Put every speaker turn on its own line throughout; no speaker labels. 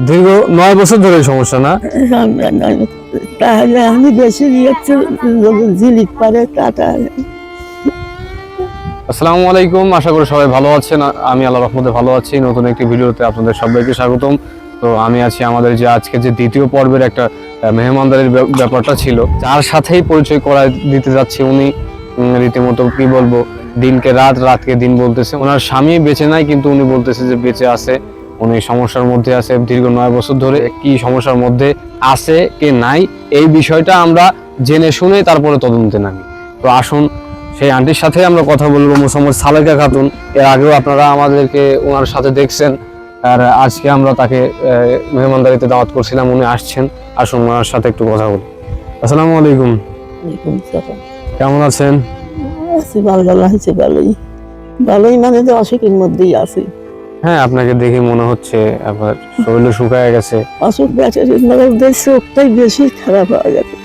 দীর্ঘ নয় বছর ধরে সমস্যা না?
তাহলে আমি বেশি ঝিলিক পারে টাটা।
আসসালামু আলাইকুম আশা করি সবাই ভালো আছেন। আমি আল্লাহ রহমতে ভালো আছি। নতুন একটি ভিডিওতে আপনাদের সবাইকে স্বাগতম। তো আমি আছি আমাদের যে আজকে যে দ্বিতীয় পর্বের একটা মেহমানদারের ব্যাপ- ব্যাপারটা ছিল যার সাথেই পরিচয় করা দিতে যাচ্ছি উনি। রীতিমতো কি বলব দিনকে রাত রাতকে দিন বলতেছে। ওনার স্বামী বেঁচে নাই কিন্তু উনি বলতেছে যে বেঁচে আছে। উনি সমস্যার মধ্যে আছে দীর্ঘ নয় বছর ধরে। কি সমস্যার মধ্যে আছে কে নাই এই বিষয়টা আমরা জেনে শুনে তারপরে তদন্তে নামি। তো আসুন সেই আন্টির সাথে আমরা কথা বলব মোসাম্মদ সালেকা খাতুন। এর আগেও আপনারা আমাদেরকে ওনার সাথে দেখছেন। আর আজকে আমরা তাকে মেহমানদারিতে দাওয়াত করছিলাম উনি আসছেন। আসুন ওনার সাথে একটু কথা বলি। আসসালামু আলাইকুম। কেমন আছেন?
আছি ভালো ভালো আছে ভালোই। ভালোই মানে তো অসুখের মধ্যেই আছি।
হ্যাঁ আপনাকে দেখে মনে হচ্ছে আবার শরীর শুকায় গেছে।
অসুখ ব্যাটারির মধ্যে চোখটাই বেশি খারাপ হয়ে গেছে।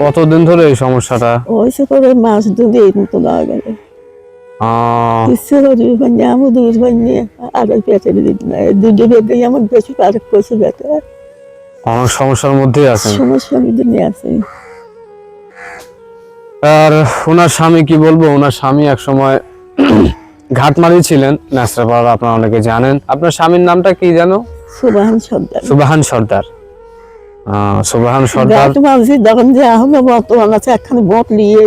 কতদিন ধরে এই সমস্যাটা?
হয়েছে করে মাস এই মতো লাগা। গেল ইচ্ছে মানে আমি দুধ বানিয়ে আর না দুধে বেঁধে আমার বেশি পারক করছে ব্যাটার
অনেক সমস্যার
মধ্যে নিয়ে আছে।
আর ওনার স্বামী কি বলব? ওনার স্বামী এক সময় ঘাটমারি ছিলেন। ন্যাসরাপাড়া আপনারা অনেকে জানেন। আপনার স্বামীর নামটা কি জানো
সুবাহান সর্দার।
সুবাহান সর্দার। সুবাহান সর্দার।
মাঝি যখন যে আহমে বর্তমান আছে একখানে ভোট নিয়ে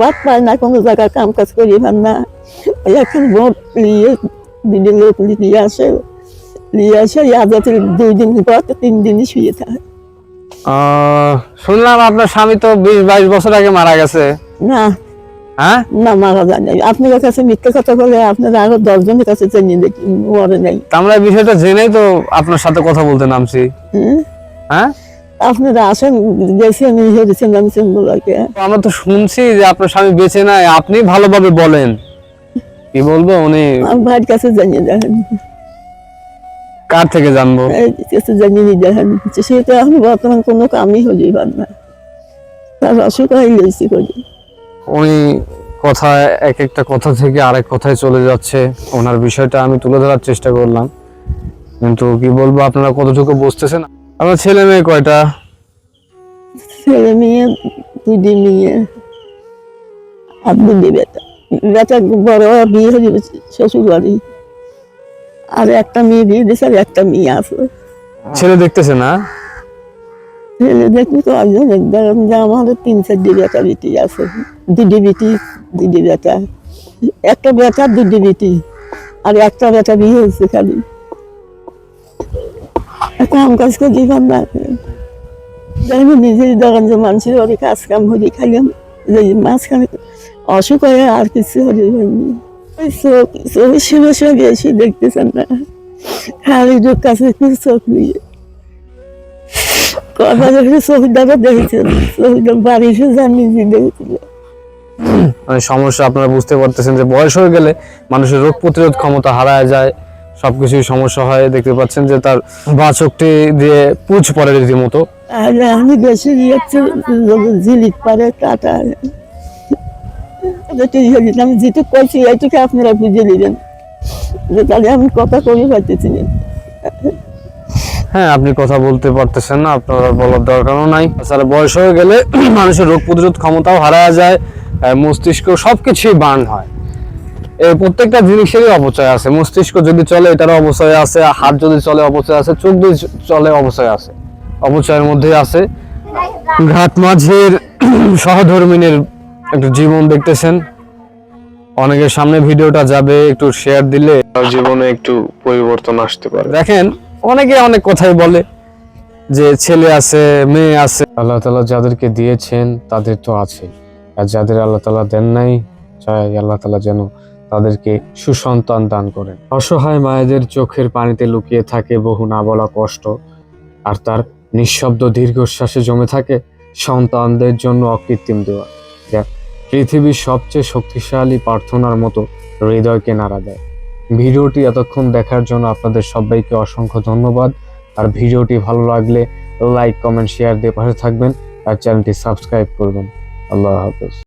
বাদ পায় না কোনো জায়গায় কাম কাজ করি না। ওই একখানে ভোট নিয়ে দিদি লোক নিয়ে আসে নিয়ে আসে আজাতের দুই দিন পর তিন দিনই শুয়ে থাকে।
শুনলাম আপনার স্বামী তো বিশ বাইশ বছর আগে মারা গেছে।
না
হ্যাঁ?
না মারা যায় নাই। আপনার কাছে মিথ্যে কথা বলে আপনারা আরও দশজনের কাছে জানিয়ে দেখি মরে নাই।
আমরা বিষয়টা জেনেই তো আপনার সাথে কথা বলতে নামছি? হ্যাঁ?
আপনারা আসেন নামছেন বলাকে
আমরা তো শুনছি যে আপনার স্বামী বেঁচে নাই আপনি ভালোভাবে বলেন। কি বলব উনি
ভাইয়ের কাছে জানিয়ে দেখেন
কার থেকে জানব?
কাছে জানিয়ে দেখেন সেটা বর্তমান কোনো কামই হয়ে পার না। তার অসুখ হয়ে গেছি করি
উনি কথা এক একটা কথা থেকে আরেক কথায় চলে যাচ্ছে। ওনার বিষয়টা আমি তুলে ধরার চেষ্টা করলাম। কিন্তু কি বলব আপনারা কতটুকু বুঝতেছেন? আমার ছেলে মেয়ে কয়টা?
ছেলে মেয়ে দুটি মেয়ে আর দুটি বেটা। বেটা বড় বিয়ে হয়ে শ্বশুর বাড়ি আর একটা মেয়ে বিয়ে দিয়েছে আর একটা মেয়ে আছে।
ছেলে দেখতেছে না?
ছেলে দেখবি তো একজন দেখলাম যে আমাদের তিন চারটি বেটা বেটি আছে। দুটি বেটি দুটি বেটা একটা বেটা দুটি বেটি আর একটা বেটা বিয়ে হয়েছে খালি। কাম কাজ করে দিলাম না। আমি নিজের দোকান যে মানুষের ওর কাজ কাম হয়ে খাইলাম। যে মাঝখানে অসুখ হয়ে আর কিছু হয়ে হয়নি। ওই চোখ চোখ সমস্যা বেশি দেখতেছেন না। খালি চোখ কিছু চোখ নিয়ে। যখন চোখদাটা দেখেছেন চোখদার বাড়ি এসে জানি যে দেখেছিল।
মানে সমস্যা আপনারা বুঝতে পারতেছেন যে বয়স হয়ে গেলে মানুষের রোগ প্রতিরোধ ক্ষমতা হারায় যায় সবকিছুই সমস্যা হয়। দেখতে পাচ্ছেন যে তার বাচকটি দিয়ে পুজ পড়ে রীতিমতো।
আমি বেশি ঝিলিক পারে টাটা আমি যেটুকু করছি এইটুকু আপনারা বুঝে যে তাহলে আমি কথা কমই পাইতেছি। না
হ্যাঁ আপনি কথা বলতে পারতেছেন না আপনার বলার দরকারও নাই। তাছাড়া বয়স হয়ে গেলে মানুষের রোগ প্রতিরোধ ক্ষমতাও হারায় যায় মস্তিষ্ক সবকিছুই বার্ন হয়। এই প্রত্যেকটা জিনিসেরই অপচয় আছে। মস্তিষ্ক যদি চলে এটারও অপচয় আছে। হাত যদি চলে অপচয় আছে। চোখ যদি চলে অপচয় আছে। অপচয়ের মধ্যে আছে। ঘাট মাঝের সহধর্মিনীর একটু জীবন দেখতেছেন। অনেকের সামনে ভিডিওটা যাবে একটু শেয়ার দিলে জীবনে একটু পরিবর্তন আসতে পারে। দেখেন অনেকে অনেক কথাই বলে যে ছেলে আছে, মেয়ে আছে। আল্লাহ তালা যাদেরকে দিয়েছেন, তাদের তো আছে। আর যাদের আল্লাহ তালা দেন নাই, চাই আল্লাহ তালা যেন তাদেরকে সুসন্তান দান করেন। অসহায় মায়েদের চোখের পানিতে লুকিয়ে থাকে বহু না বলা কষ্ট। আর তার নিঃশব্দ দীর্ঘশ্বাসে জমে থাকে সন্তানদের জন্য অকৃত্রিম দেওয়া পৃথিবীর সবচেয়ে শক্তিশালী প্রার্থনার মতো হৃদয়কে নাড়া দেয়। ভিডিওটি এতক্ষণ দেখার জন্য আপনাদের সবাইকে অসংখ্য ধন্যবাদ। আর ভিডিওটি ভালো লাগলে লাইক, কমেন্ট, শেয়ার দিয়ে পাশে থাকবেন আর চ্যানেলটি সাবস্ক্রাইব করবেন। আল্লাহ হাফেজ।